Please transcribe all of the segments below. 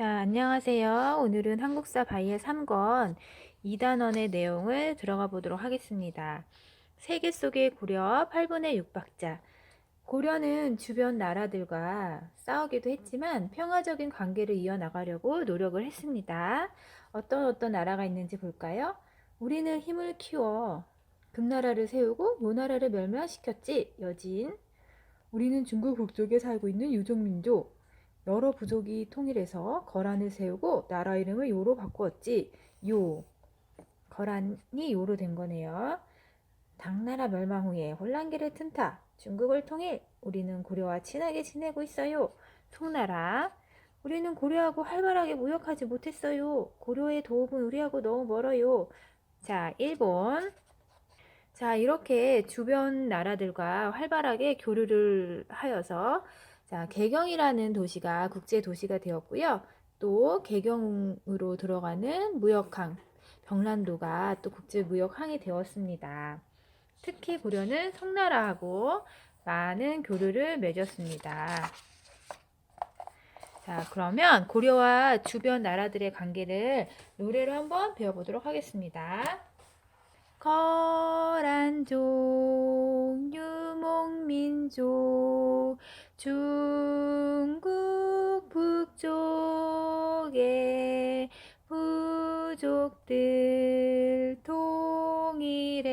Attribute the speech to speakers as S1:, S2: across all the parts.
S1: 자, 안녕하세요. 오늘은 한국사 바이의 3권 2단원의 내용을 들어가 보도록 하겠습니다. 세계 속의 고려 8분의 6박자. 고려는 주변 나라들과 싸우기도 했지만 평화적인 관계를 이어나가려고 노력을 했습니다. 어떤 어떤 나라가 있는지 볼까요? 우리는 힘을 키워 금나라를 세우고 요나라를 멸망시켰지. 여진. 우리는 중국 북쪽에 살고 있는 유종민족. 여러 부족이 통일해서 거란을 세우고 나라 이름을 요로 바꾸었지. 요. 거란이 요로 된 거네요. 당나라 멸망 후에 혼란기를 튼다. 중국을 통일. 우리는 고려와 친하게 지내고 있어요. 송나라. 우리는 고려하고 활발하게 무역하지 못했어요. 고려의 도움은 우리하고 너무 멀어요. 자, 일본. 자, 이렇게 주변 나라들과 활발하게 교류를 하여서 자, 개경이라는 도시가 국제 도시가 되었고요. 또 개경으로 들어가는 무역항, 병란도가 또 국제 무역항이 되었습니다. 특히 고려는 송나라하고 많은 교류를 맺었습니다. 자, 그러면 고려와 주변 나라들의 관계를 노래로 한번 배워보도록 하겠습니다. 거란족, 유목민족, 중국 북쪽의 부족들 통일해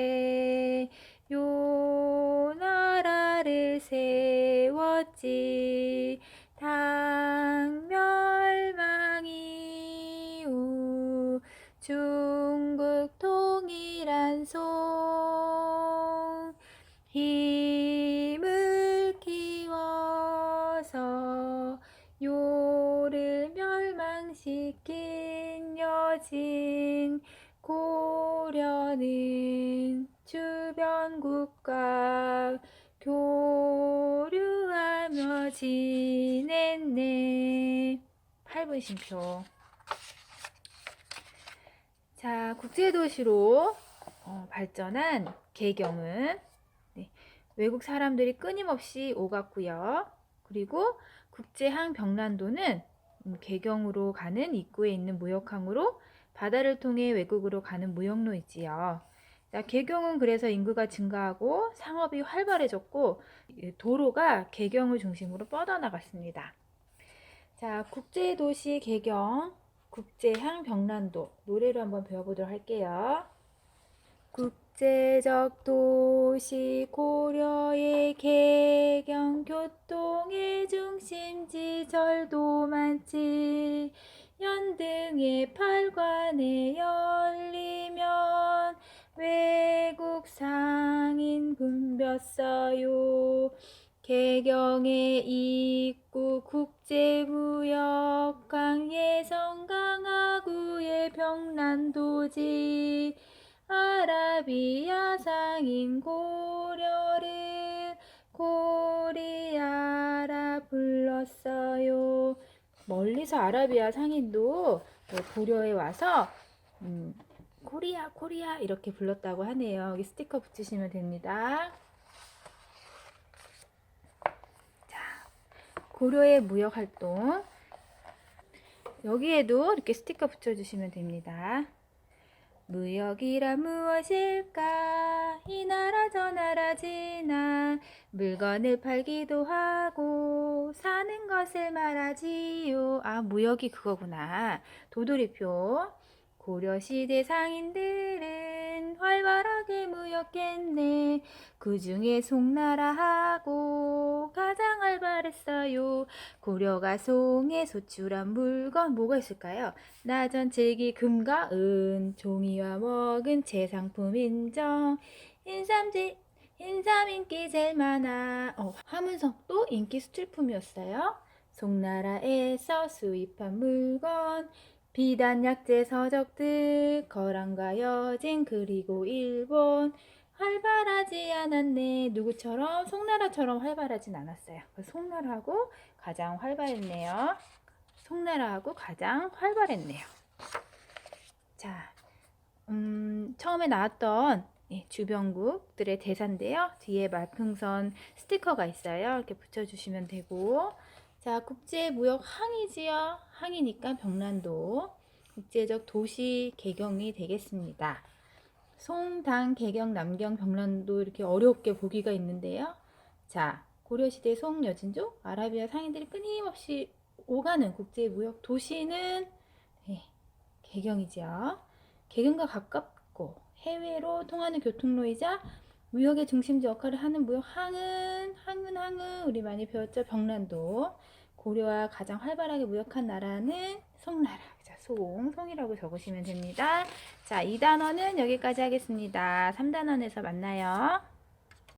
S1: 요 나라를 세웠지 고려는 주변 국가 교류하며 지냈네. 8분 심표. 자, 국제도시로 어, 발전한 개경은 네, 외국 사람들이 끊임없이 오갔고요. 그리고 국제항 음, 개경으로 가는 입구에 있는 무역항으로 바다를 통해 외국으로 가는 무역로이지요. 자, 개경은 그래서 인구가 증가하고 상업이 활발해졌고 이 도로가 개경을 중심으로 뻗어나갔습니다. 자, 국제도시 개경, 국제항 병란도 노래로 한번 배워보도록 할게요. 국제적 도시 고려의 개경 교통의 중심지 절도 많지 연등의 팔관에 열리면 외국 상인 붐볐어요 개경의 입구 국제무역 강 예성 강하구의 병난도지 아라비아 상인 고려를 고리아라 불렀어요. 멀리서 아라비아 상인도 고려에 와서 음, 코리아 코리아 이렇게 불렀다고 하네요. 여기 스티커 붙이시면 됩니다. 자, 고려의 무역 활동 여기에도 이렇게 스티커 붙여주시면 됩니다. 무역이라 무엇일까? 이 나라 저 나라 지나 물건을 팔기도 하고 사는 것을 말하지요. 아, 무역이 그거구나. 도돌이표. 고려시대 상인들은 활발하게 무역했네. 그 중에 송나라하고 가장 활발했어요. 고려가 송에 소출한 물건 뭐가 있을까요? 나전 칠기 금과 은 종이와 먹은 제상품 인정 인삼지 인삼 인기 제일 많아. 어, 화문석도 인기 수출품이었어요. 송나라에서 수입한 물건 비단 약재 서적들 거란과 여진 그리고 일본. 활발하지 않았네. 누구처럼? 송나라처럼 활발하진 않았어요. 송나라하고 가장 활발했네요. 송나라하고 가장 활발했네요. 자, 음, 처음에 나왔던 예, 주변국들의 대사인데요. 뒤에 말풍선 스티커가 있어요. 이렇게 붙여주시면 되고, 자, 국제무역 항이지요. 항이니까 병란도. 국제적 도시 개경이 되겠습니다. 송, 당, 개경, 남경, 병란도 이렇게 어렵게 보기가 있는데요. 자, 고려시대 송, 여진족, 아라비아 상인들이 끊임없이 오가는 국제무역 도시는 네, 개경이죠. 개경과 가깝고 해외로 통하는 교통로이자 무역의 중심지 역할을 하는 무역 항은 항은 항은 우리 많이 배웠죠? 병란도. 고려와 가장 활발하게 무역한 나라는 송나라. 자, 송 송이라고 적으시면 됩니다. 자 2단원은 여기까지 하겠습니다. 3단원에서 만나요